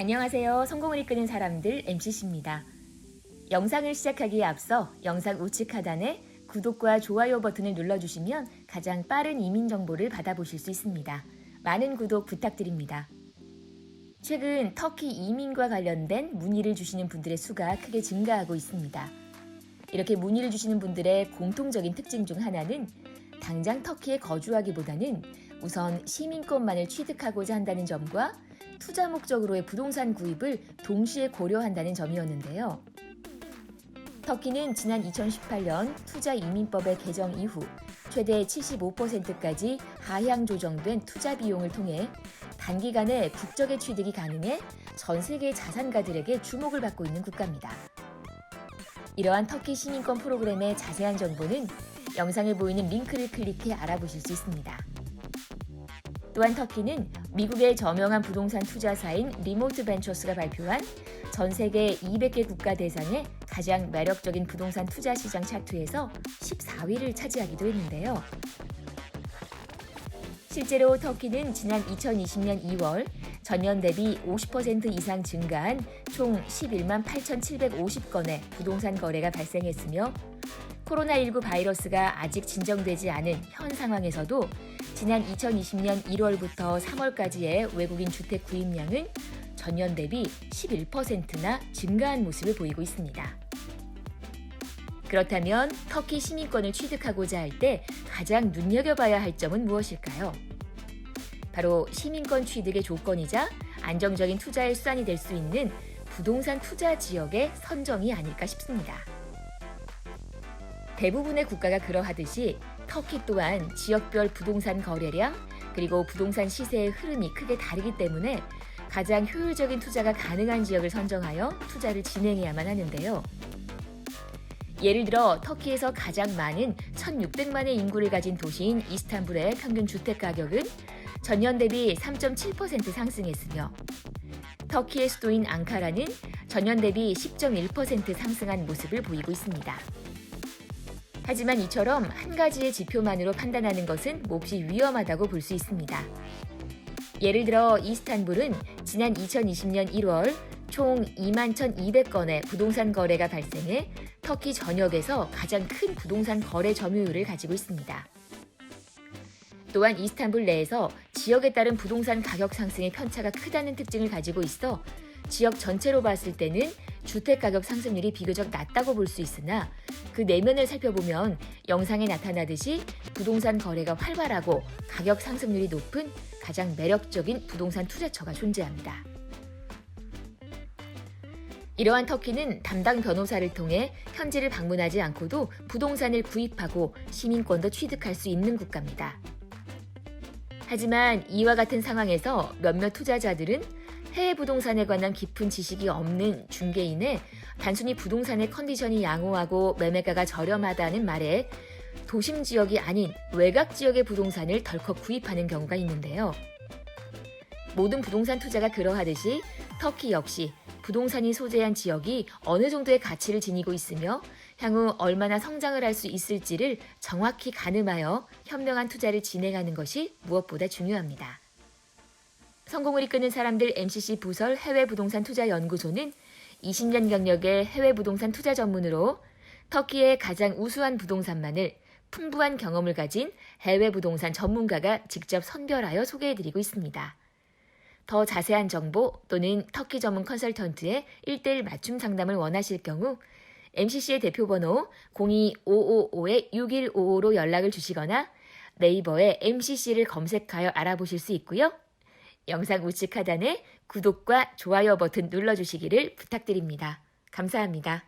안녕하세요. 성공을 이끄는 사람들 MCC입니다. 영상을 시작하기에 앞서 영상 우측 하단에 구독과 좋아요 버튼을 눌러주시면 가장 빠른 이민 정보를 받아보실 수 있습니다. 많은 구독 부탁드립니다. 최근 터키 이민과 관련된 문의를 주시는 분들의 수가 크게 증가하고 있습니다. 이렇게 문의를 주시는 분들의 공통적인 특징 중 하나는 당장 터키에 거주하기보다는 우선 시민권만을 취득하고자 한다는 점과 투자 목적으로의 부동산 구입을 동시에 고려한다는 점이었는데요. 터키는 지난 2018년 투자 이민법의 개정 이후 최대 75%까지 하향 조정된 투자 비용을 통해 단기간에 국적의 취득이 가능해 전 세계 자산가들에게 주목을 받고 있는 국가입니다. 이러한 터키 시민권 프로그램의 자세한 정보는 영상에 보이는 링크를 클릭해 알아보실 수 있습니다. 또한 터키는 미국의 저명한 부동산 투자사인 리모트 벤처스가 발표한 전 세계 200개 국가 대상의 가장 매력적인 부동산 투자 시장 차트에서 14위를 차지하기도 했는데요. 실제로 터키는 지난 2020년 2월 전년 대비 50% 이상 증가한 총 11만 8,750건의 부동산 거래가 발생했으며 코로나19 바이러스가 아직 진정되지 않은 현 상황에서도 지난 2020년 1월부터 3월까지의 외국인 주택 구입량은 전년 대비 11%나 증가한 모습을 보이고 있습니다. 그렇다면 터키 시민권을 취득하고자 할 때 가장 눈여겨봐야 할 점은 무엇일까요? 바로 시민권 취득의 조건이자 안정적인 투자의 수단이 될 수 있는 부동산 투자 지역의 선정이 아닐까 싶습니다. 대부분의 국가가 그러하듯이 터키 또한 지역별 부동산 거래량 그리고 부동산 시세의 흐름이 크게 다르기 때문에 가장 효율적인 투자가 가능한 지역을 선정하여 투자를 진행해야만 하는데요. 예를 들어 터키에서 가장 많은 1,600만의 인구를 가진 도시인 이스탄불의 평균 주택 가격은 전년 대비 3.7% 상승했으며 터키의 수도인 앙카라는 전년 대비 10.1% 상승한 모습을 보이고 있습니다. 하지만 이처럼 한 가지의 지표만으로 판단하는 것은 몹시 위험하다고 볼 수 있습니다. 예를 들어 이스탄불은 지난 2020년 1월 총 2만 1,200건의 부동산 거래가 발생해 터키 전역에서 가장 큰 부동산 거래 점유율을 가지고 있습니다. 또한 이스탄불 내에서 지역에 따른 부동산 가격 상승의 편차가 크다는 특징을 가지고 있어 지역 전체로 봤을 때는 주택 가격 상승률이 비교적 낮다고 볼 수 있으나 그 내면을 살펴보면 영상에 나타나듯이 부동산 거래가 활발하고 가격 상승률이 높은 가장 매력적인 부동산 투자처가 존재합니다. 이러한 터키는 담당 변호사를 통해 현지를 방문하지 않고도 부동산을 구입하고 시민권도 취득할 수 있는 국가입니다. 하지만 이와 같은 상황에서 몇몇 투자자들은 해외 부동산에 관한 깊은 지식이 없는 중개인의 단순히 부동산의 컨디션이 양호하고 매매가가 저렴하다는 말에 도심 지역이 아닌 외곽 지역의 부동산을 덜컥 구입하는 경우가 있는데요. 모든 부동산 투자가 그러하듯이 터키 역시 부동산이 소재한 지역이 어느 정도의 가치를 지니고 있으며 향후 얼마나 성장을 할 수 있을지를 정확히 가늠하여 현명한 투자를 진행하는 것이 무엇보다 중요합니다. 성공을 이끄는 사람들 MCC 부설 해외 부동산 투자 연구소는 20년 경력의 해외 부동산 투자 전문으로 터키의 가장 우수한 부동산만을 풍부한 경험을 가진 해외 부동산 전문가가 직접 선별하여 소개해드리고 있습니다. 더 자세한 정보 또는 터키 전문 컨설턴트의 1대1 맞춤 상담을 원하실 경우 MCC의 대표 번호 02555-6155로 연락을 주시거나 네이버에 MCC를 검색하여 알아보실 수 있고요. 영상 우측 하단에 구독과 좋아요 버튼 눌러주시기를 부탁드립니다. 감사합니다.